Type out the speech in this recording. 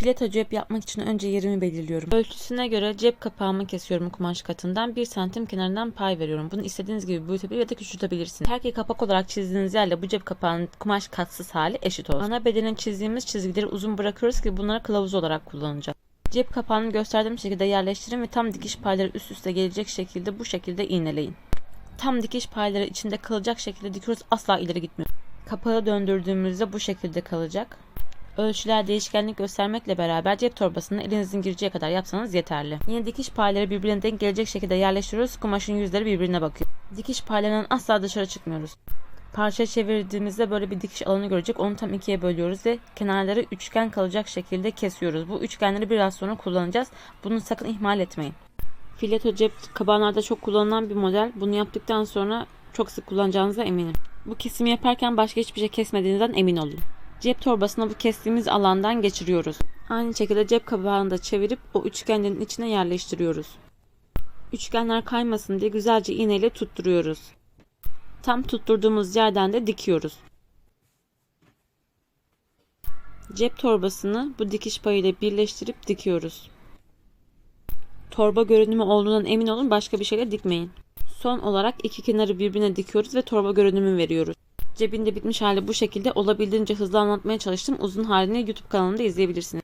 Fileto cep yapmak için önce yerimi belirliyorum. Ölçüsüne göre cep kapağımı kesiyorum kumaş katından. 1 santim kenarından pay veriyorum. Bunu istediğiniz gibi büyütebilir ya da küçültebilirsiniz. Her kapak olarak çizdiğiniz yerle bu cep kapağının kumaş katsız hali eşit olsun. Ana bedenin çizdiğimiz çizgileri uzun bırakıyoruz ki bunları kılavuz olarak kullanacağız. Cep kapağını gösterdiğim şekilde yerleştirin ve tam dikiş payları üst üste gelecek şekilde bu şekilde iğneleyin. Tam dikiş payları içinde kalacak şekilde dikiyoruz asla ileri gitmiyor. Kapağı döndürdüğümüzde bu şekilde kalacak. Ölçüler değişkenlik göstermekle beraber cep torbasını elinizin gireceği kadar yapsanız yeterli. Yine dikiş payları birbirine denk gelecek şekilde yerleştiriyoruz. Kumaşın yüzleri birbirine bakıyor. Dikiş paylarından asla dışarı çıkmıyoruz. Parça çevirdiğimizde böyle bir dikiş alanı görecek. Onu tam ikiye bölüyoruz ve kenarları üçgen kalacak şekilde kesiyoruz. Bu üçgenleri biraz sonra kullanacağız. Bunu sakın ihmal etmeyin. Fileto cep kabanlarda çok kullanılan bir model. Bunu yaptıktan sonra çok sık kullanacağınıza eminim. Bu kesimi yaparken başka hiçbir şey kesmediğinizden emin olun. Cep torbasına bu kestiğimiz alandan geçiriyoruz. Aynı şekilde cep kabağını da çevirip o üçgenlerin içine yerleştiriyoruz. Üçgenler kaymasın diye güzelce iğneyle tutturuyoruz. Tam tutturduğumuz yerden de dikiyoruz. Cep torbasını bu dikiş payıyla birleştirip dikiyoruz. Torba görünümü olduğundan emin olun başka bir şeyle dikmeyin. Son olarak iki kenarı birbirine dikiyoruz ve torba görünümü veriyoruz. Cebinde bitmiş hali bu şekilde olabildiğince hızlı anlatmaya çalıştım. Uzun halini YouTube kanalımda izleyebilirsiniz.